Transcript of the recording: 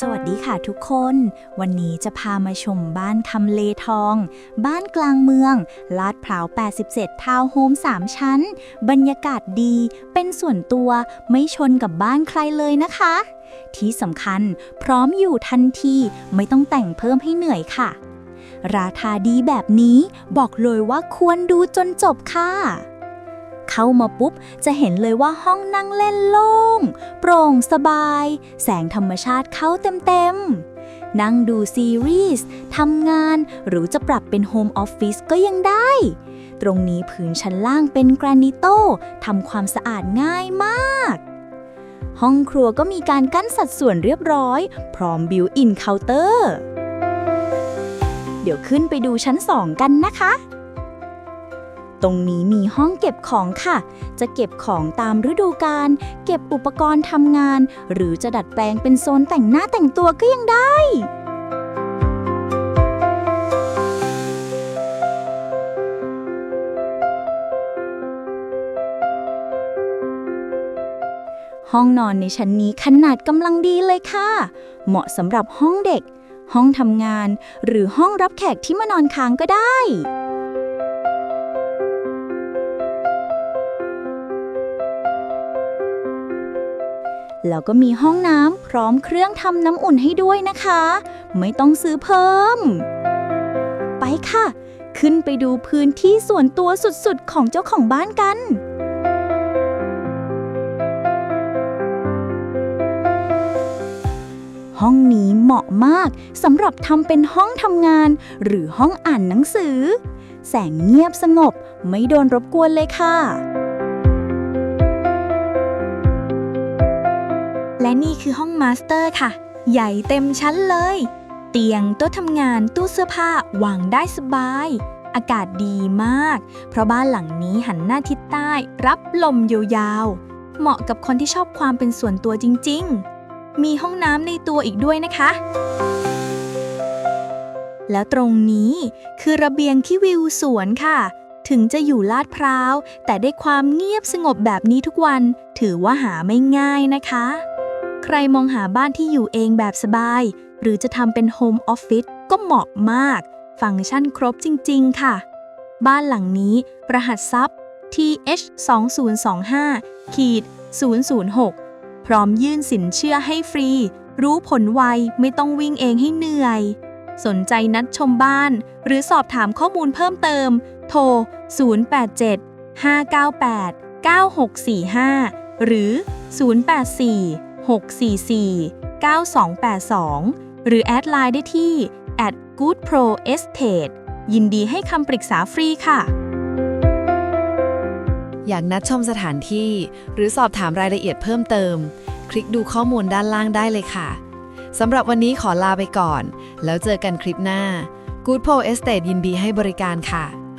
สวัสดีค่ะทุกคน วันนี้จะพามาชมบ้านทำเลทอง บ้านกลางเมือง ลาดพร้าว 87 ทาวน์โฮม 3 ชั้น บรรยากาศดี เป็นส่วนตัว ไม่ชนกับบ้านใครเลยนะคะ ที่สำคัญพร้อมอยู่ทันที ไม่ต้องแต่งเพิ่มให้เหนื่อยค่ะ ราคาดีแบบนี้บอกเลยว่าควรดูจนจบค่ะ เข้ามาปุ๊บ จะเห็นเลยว่าห้องนั่งเล่นโล่ง โปร่งสบาย แสงธรรมชาติเข้าเต็มๆ นั่งดูซีรีส์ทำงานหรือจะปรับเป็นโฮมออฟฟิศก็ยังได้ ตรงนี้พื้นชั้นล่างเป็นแกรนิโตทำความสะอาดง่ายมาก ห้องครัวก็มีการกั้นสัดส่วนเรียบร้อย พร้อมบิวอินเคาน์เตอร์ เดี๋ยวขึ้นไปดูชั้น2กันนะคะ ตรงนี้มีห้องเก็บของค่ะ จะเก็บของตามฤดูกาล เก็บอุปกรณ์ทำงาน หรือจะดัดแปลงเป็นโซนแต่งหน้าแต่งตัวก็ยังได้ ห้องนอนในชั้นนี้ขนาดกำลังดีเลยค่ะ เหมาะสำหรับห้องเด็ก ห้องทำงาน หรือห้องรับแขกที่มานอนค้างก็ได้ แล้วก็มีห้องน้ำพร้อมเครื่องทำน้ำอุ่นให้ด้วยนะคะ ไม่ต้องซื้อเพิ่ม ไปค่ะ ขึ้นไปดูพื้นที่ส่วนตัวสุดๆ ของเจ้าของบ้านกันห้องนี้เหมาะมากสำหรับทำเป็นห้องทำงาน หรือห้องอ่านหนังสือ แสงเงียบสงบไม่โดนรบกวนเลยค่ะ และนี่คือห้องมาสเตอร์ค่ะ ใหญ่เต็มชั้นเลย เตียงโต๊ะทำงานตู้เสื้อผ้าวางได้สบาย อากาศดีมาก เพราะบ้านหลังนี้หันหน้าทิศใต้ รับลมยาวๆ เหมาะกับคนที่ชอบความเป็นส่วนตัวจริง ๆ มีห้องน้ำในตัวอีกด้วยนะคะแล้วตรงนี้คือระเบียงที่วิวสวนค่ะ ถึงจะอยู่ลาดพร้าว แต่ได้ความเงียบสงบแบบนี้ทุกวัน ถือว่าหาไม่ง่ายนะคะ ใครมองหาบ้านที่อยู่เองแบบสบาย หรือจะทำเป็นโฮมออฟฟิศก็เหมาะมาก ฟังก์ชันครบจริง ๆ ค่ะ บ้านหลังนี้ รหัสทรัพย์ TH 2025ขีด006 พร้อมยื่นสินเชื่อให้ฟรี รู้ผลไวไม่ต้องวิ่งเองให้เหนื่อย สนใจนัดชมบ้าน หรือสอบถามข้อมูลเพิ่มเติม โทร 087 598 9645 หรือ 084 644 9282 หรือแอดไลน์ได้ที่ @goodproestate ยินดีให้คำปรึกษาฟรีค่ะ อยากนัดชมสถานที่ หรือสอบถามรายละเอียดเพิ่มเติม คลิกดูข้อมูลด้านล่างได้เลยค่ะสำหรับวันนี้ขอลาไปก่อน แล้วเจอกันคลิปหน้า Good Pro Estate ยินดีให้บริการค่ะ